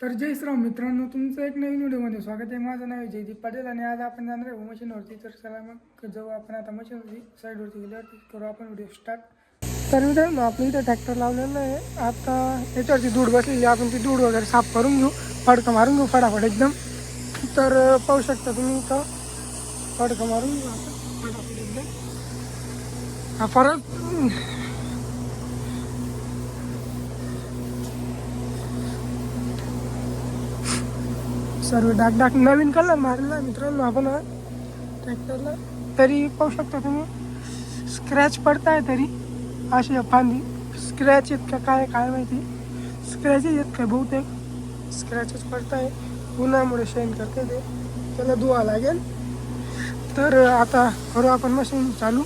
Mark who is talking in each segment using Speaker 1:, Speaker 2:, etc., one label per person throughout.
Speaker 1: तर जय श्राम मित्रांनो तुमचं एक नवीन व्हिडिओमध्ये स्वागत आहे. माझं नाव जयदीप पाटील आणि आज आपण जाणार आहे मशीनवरती तर चला मग जाऊ आपण आता मशीनवरती साईडवरती गेल्यावरती करू आपण व्हिडिओ स्टार्ट तर मित्रांनो आपण इथं ट्रॅक्टर लावलेलं आहे. आता याच्यावरती धूळ बसलेली आपण ती धूळ वगैरे साफ करून घेऊ. फडकं मारून घेऊ फटाफट एकदम. तर पाहू शकता तुम्ही इथं. फडकं मारून घेऊ आता फटाफट एकदम. हा परत सर्व डाक डाक नवीन कलर मारलेला मित्रांनो आपण ट्रॅक्टरला. तरी पाहू शकता तुम्ही. स्क्रॅच पडताय तरी. अशी फांदी. स्क्रॅच आहेत का काय काय माहिती. स्क्रॅचेस आहेत काय बहुतेक. स्क्रॅचेस पडताय. उन्हामुळे शेण करते ते. त्याला धुवा लागेल. तर आता करू आपण मशीन चालू.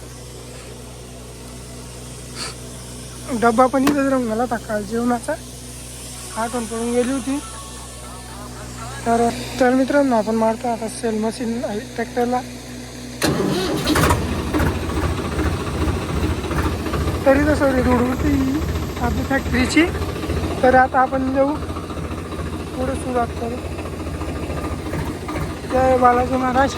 Speaker 1: डब्बा पण इथंच राहून गेला होता काल जेवणाचा. आठवण पडून गेली होती. तर तर मित्रांनो आपण मारतो आता सेल मशीन ट्रॅक्टरला तरी तर सगळी धूळ होती आपली फॅक्टरीची तर आता आपण जाऊ. पुढे सुरुवात करू. जय बालाजी महाराज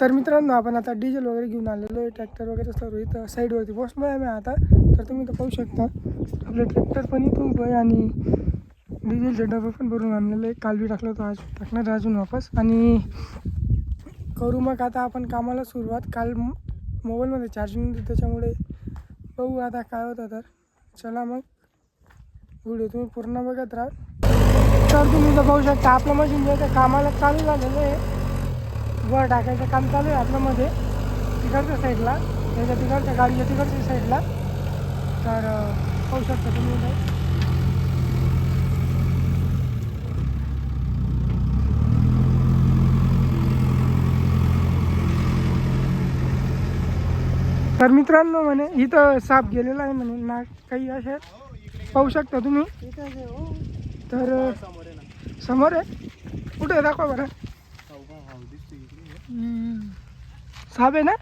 Speaker 1: तर मित्रांनो आपण आता डिझेल वगैरे घेऊन आलेलो आहे. ट्रॅक्टर वगैरे सर्व इथं साईडवरती बसलो आहे मी आता तर तुम्ही तर पाहू शकता. आपलं ट्रॅक्टर पण इथं उभं आहे आणि डिझेलचे डबे पण भरून आणलेलं आहे. काल बी टाकलं होतं आज टाकणार अजून वापस. आणि करू मग आता आपण कामाला सुरुवात. काल मोबाईलमध्ये चार्जिंग होती त्याच्यामुळे बघू आता काय होतं तर. चला मग. व्हिडिओ तुम्ही पूर्ण बघत राहा. तर तुम्ही तर पाहू शकता आपलं मशीन जे आहे ते कामाला चालू झालेलं आहे. वर टाकायचं काम चालू आहे आपल्यामध्ये तिकडच्या साईडला. त्याच्या तिकडच्या गाडीच्या तिकडच्या साईडला. तर पाहू शकता तुम्ही. तर मित्रांनो म्हणे इथं साप गेलेला आहे म्हणे. ना काही असे पाहू शकता तुम्ही. तर अं, समोर आहे. कुठे दाखवा बरं. साब आहे ना?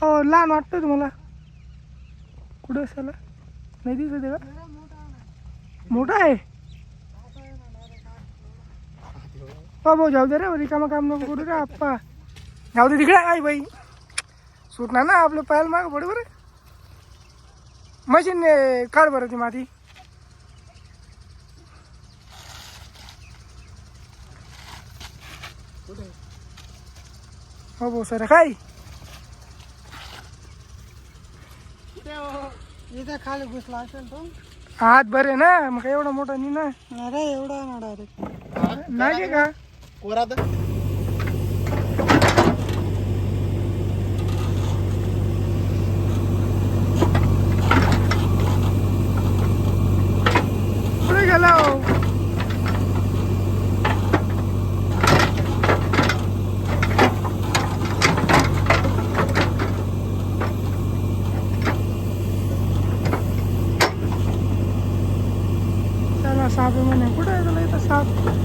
Speaker 1: हो लहान वाटतं तुम्हाला. कुठं असायला? नाही दिसत आहे का? मोठा आहे. हो, भाऊ जाऊ दे रे रिकामा काम नको करू रे आप्पा. जाऊ दे तिकडे. काय बाई. सुटणार ना आपलं पायाला माग बरोबर मशीन काढ बरं ती माती. हो भाऊ सर काय
Speaker 2: इथे खाली घुसला असेल तो.
Speaker 1: हात बरे ना मग काय एवढा मोठा नाही ना
Speaker 2: अरे एवढा ना डायरेक्ट
Speaker 1: नाही का?
Speaker 2: कोरात.
Speaker 1: कुठे गेला हो त्याला साप आहे म्हणे कुठे आहे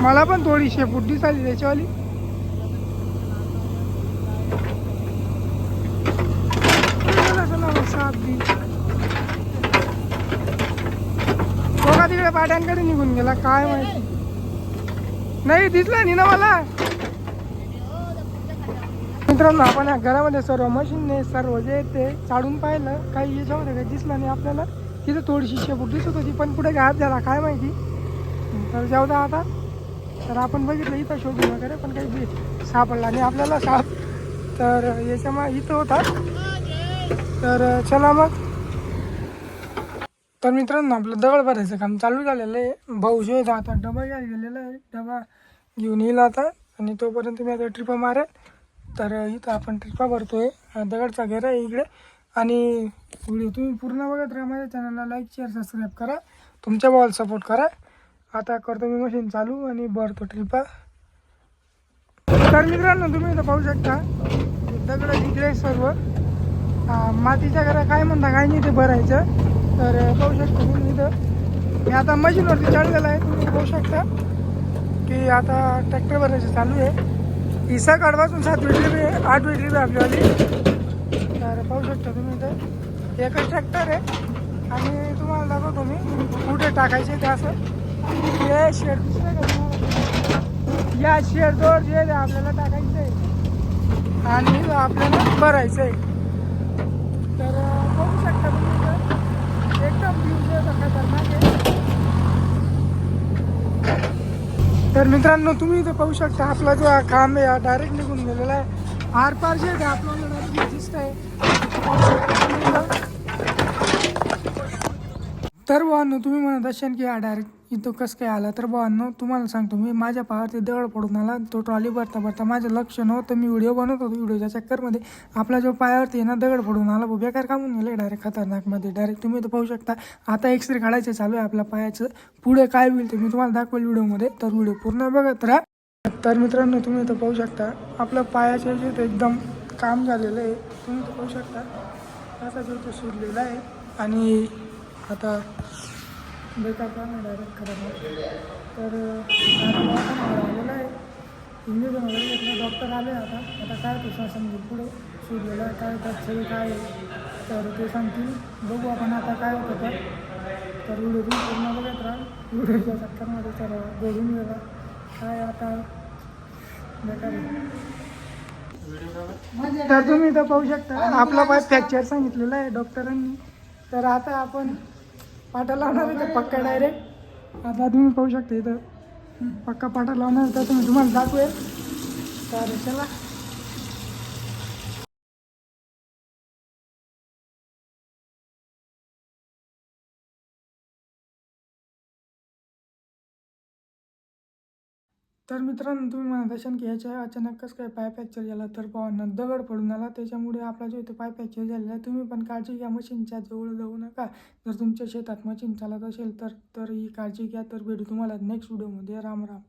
Speaker 1: मला पण थोडी शेपूट दिसाली त्याच्यावाली. गेला तिकडे पाट्यांकडे निघून गेला काय माहिती. नाही दिसला नाही ना मला. मित्रांनो आपण या घरामध्ये सर्व मशीनने सर्व जे ते चाडून पाहिलं काही याच्यामध्ये काही दिसलं नाही आपल्याला. तिथं थोडीशी शेपूट दिसत होती पण पुढे घात झाला काय माहिती? तर जाऊ द्या आता. तर आपण बघितलं इथं शोधून वगैरे पण काही सापडला नाही आपल्याला साप. तर याच्यामुळे इथं होता. तर चला मग. तर मित्रांनो आपलं दगड भरायचं काम चालू झालेलं आहे. भाऊ शोध आता डबा घ्यायला गेलेला आहे. डबा घेऊन येईल आता. आणि तोपर्यंत मी आता ट्रिप मारेल तर इथं आपण ट्रिपा भरतोय. दगडचा घेरा आहे इकडे. आणि व्हिडिओ तुम्ही पूर्ण बघत राहा माझ्या चॅनलला लाईक शेअर सबस्क्राईब करा. तुमच्या बॉल सपोर्ट करा. आता करतो मी मशीन चालू आणि भरतो ट्रिपा तर मित्रांनो तुम्ही इथं पाहू शकता दगड इकडे सर्व. मातीच्या घरा काय म्हणता काय नाही ते भरायचं. तर पाहू शकता तुम्ही इथं. मी आता मशीनवरती चढलेला आहे. तुम्ही पाहू शकता की आता ट्रॅक्टर भरायचं चालू आहे. इसा सकाळपासून सात ट्रिप आहे आठ ट्रिप आहे आपल्यावाली. तर पाहू शकता तुम्ही इथं. एकच ट्रॅक्टर आहे. आणि तुम्हाला दाखवतो मी. कुठे टाकायचे ते असं. हे शेड या शेडवर जे आपल्याला टाकायचं आहे. आणि आपल्याला भरायचं आहे. तर बघू शकता तुम्ही एकदम व्ह्यू जे आहे खतरनाक आहे. तर मित्रांनो तुम्ही इथे पाहू शकता आपला जो हा खांब आहे हा डायरेक्ट निघून गेलेला आहे. आरपार जे आहे आपल्याला डायरेक्ट दिसत आहे. तर भावांनो तुम्ही म्हणत असाल की हा डायरेक्ट तो कसं काय आला? तर भावांनो तुम्हाला सांगतो मी माझ्या पायावरती दगड पडून आला. तो ट्रॉली भरता भरता माझं लक्ष नव्हतं. मी व्हिडिओ बनवत होतो व्हिडिओच्या चक्करमध्ये. आपला जो पायावरती आहे ना दगड पडून आला. भाऊ बेकार कामून गेलं डायरेक्ट खतरनाकमध्ये. डायरेक्ट तुम्ही तर पाहू शकता. आता एक्सरे काढायचं चालू आहे आपल्या पायाचं. पुढे काय होईल ते मी तुम्हाला दाखवेल व्हिडिओमध्ये. तर व्हिडिओ पूर्ण बघत राहा. तर मित्रांनो तुम्ही तर पाहू शकता आपल्या पायाचे जे एकदम काम झालेलं आहे. तुम्ही तर पाहू शकता. असा जो तो सुरलेला आहे. आणि आता बेकार काम डायरेक्ट खरं तर आता आलेला आहे. इंजेक्शन वगैरे घेतलं डॉक्टर आले आता. आता काय तो शासन पुढे? सुरलेलं आहे काय त्यात काय आहे? तर ते सांगतील. बघू आपण आता काय होतं तर. तर व्हिडिओ पूर्ण बघत राहा. व्हिडिओच्या चक्करमध्ये तर बोलून गेला काय आता? बेकार तर तुम्ही तर पाहू शकता. आपला पाय फ्रॅक्चर सांगितलेला आहे डॉक्टरांनी. तर आता आपण पाटा लावणार आहे तर पक्का डायरेक्ट आता तुम्ही पाहू शकता इथं. पक्का पाटा लावणार तर तुम्ही तुम्हाला दाखवेल. तर चला. तर मित्रांनो तुम्ही म्हणत असाल की ह्याच्या अचानक कसं काय पाय फ्रॅक्चर झाला? तर पावांना दगड पडून आला. त्याच्यामुळे आपला जो इथे पाय फ्रॅक्चर झालेला आहे तुम्ही पण काळजी घ्या. मशीनच्या जवळ जाऊ नका. जर तुमच्या शेतात मशीन चालत असेल तर तर ही काळजी घ्या. तर भेटू तुम्हाला नेक्स्ट व्हिडिओमध्ये राम राम.